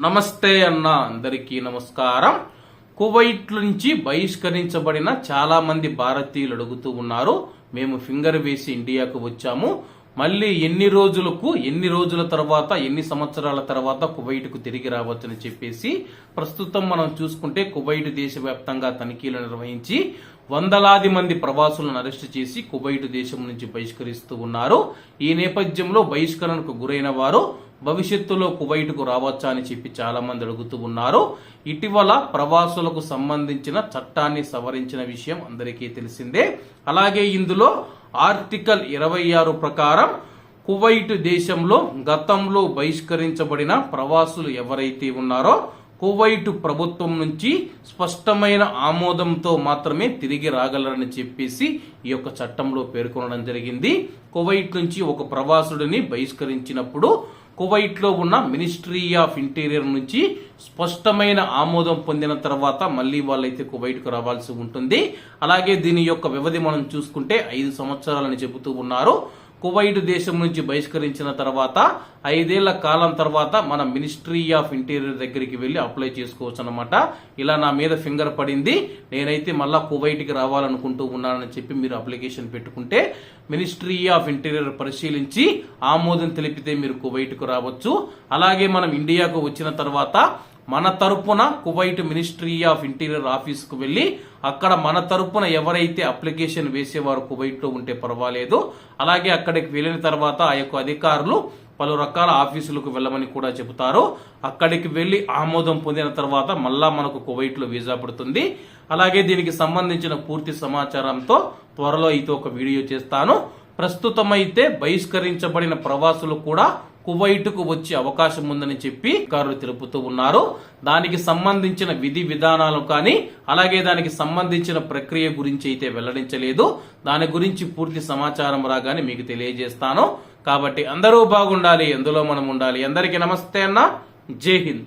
నమస్తే అన్న అందరికీ నమస్కారం. కువైట్ నుంచి బహిష్కరించబడిన చాలా మంది భారతీయులు అడుగుతూ ఉన్నారు. మేము ఫింగర్ వేసి ఇండియాకు వచ్చాము. మళ్ళీ ఎన్ని రోజులకు ఎన్ని రోజుల తర్వాత ఎన్ని సంవత్సరాల తర్వాత కువైట్కు తిరిగి రావచ్చని చెప్పేసి ప్రస్తుతం మనం చూసుకుంటే కువైట్ దేశవ్యాప్తంగా తనిఖీలు నిర్వహించి వందలాది మంది ప్రవాసులను అరెస్టు చేసి కువైట్ దేశం నుంచి బహిష్కరిస్తూ ఉన్నారు. ఈ నేపథ్యంలో బహిష్కరణకు గురైన వారు భవిష్యత్తులో కువైట్కు రావచ్చా అని చెప్పి చాలా మంది అడుగుతూ ఉన్నారు. ఇటీవల ప్రవాసులకు సంబంధించిన చట్టాన్ని సవరించిన విషయం అందరికీ తెలిసిందే. అలాగే ఇందులో ఆర్టికల్ ఇరవై ఆరు ప్రకారం కువైట్ దేశంలో గతంలో బహిష్కరించబడిన ప్రవాసులు ఎవరైతే ఉన్నారో కువైట్ ప్రభుత్వం నుంచి స్పష్టమైన ఆమోదంతో మాత్రమే తిరిగి రాగలరని చెప్పేసి ఈ యొక్క చట్టంలో పేర్కొనడం జరిగింది. కువైట్ నుంచి ఒక ప్రవాసుడిని బహిష్కరించినప్పుడు కువైట్లో ఉన్న మినిస్ట్రీ ఆఫ్ ఇంటీరియర్ నుంచి స్పష్టమైన ఆమోదం పొందిన తర్వాత మళ్ళీ వాళ్ళైతే కువైట్కు రావాల్సి ఉంటుంది. అలాగే దీని యొక్క వ్యవధి మనం చూసుకుంటే ఐదు సంవత్సరాలని చెబుతూ ఉన్నారు. కువైట్ దేశం నుంచి బహిష్కరించిన తర్వాత ఐదేళ్ళ కాలం తర్వాత మన మినిస్ట్రీ ఆఫ్ ఇంటీరియర్ దగ్గరికి వెళ్ళి అప్లై చేసుకోవచ్చు అనమాట ఇలా నా మీద ఫింగర్ పడింది. నేనైతే మళ్ళా కువైట్కి రావాలనుకుంటూ ఉన్నానని చెప్పి మీరు అప్లికేషన్ పెట్టుకుంటే మినిస్ట్రీ ఆఫ్ ఇంటీరియర్ పరిశీలించి ఆమోదం తెలిపితే మీరు కువైట్కు రావచ్చు. అలాగే మనం ఇండియాకు వచ్చిన తర్వాత మన తరపున కువైట్ మినిస్ట్రీ ఆఫ్ ఇంటీరియర్ ఆఫీస్కు వెళ్ళి అక్కడ మన తరపున ఎవరైతే అప్లికేషన్ వేసేవారు కువైట్లో ఉంటే పర్వాలేదు. అలాగే అక్కడికి వెళ్ళిన తర్వాత ఆ యొక్క అధికారులు పలు రకాల ఆఫీసులకు వెళ్ళమని కూడా చెబుతారు. అక్కడికి వెళ్ళి ఆమోదం పొందిన తర్వాత మళ్ళా మనకు కువైట్లో వీసా పడుతుంది. అలాగే దీనికి సంబంధించిన పూర్తి సమాచారంతో త్వరలో అయితే ఒక వీడియో చేస్తాను. ప్రస్తుతమైతే బహిష్కరించబడిన ప్రవాసులు కూడా కువైట్కు వచ్చే అవకాశం ఉందని చెప్పి అధికారులు తెలుపుతూ ఉన్నారు. దానికి సంబంధించిన విధి విధానాలు కానీ అలాగే దానికి సంబంధించిన ప్రక్రియ గురించి అయితే వెల్లడించలేదు. దాని గురించి పూర్తి సమాచారం రాగానే మీకు తెలియజేస్తాను. కాబట్టి అందరూ బాగుండాలి ఎందులో మనం ఉండాలి. అందరికీ నమస్తే అన్న. జై హింద్.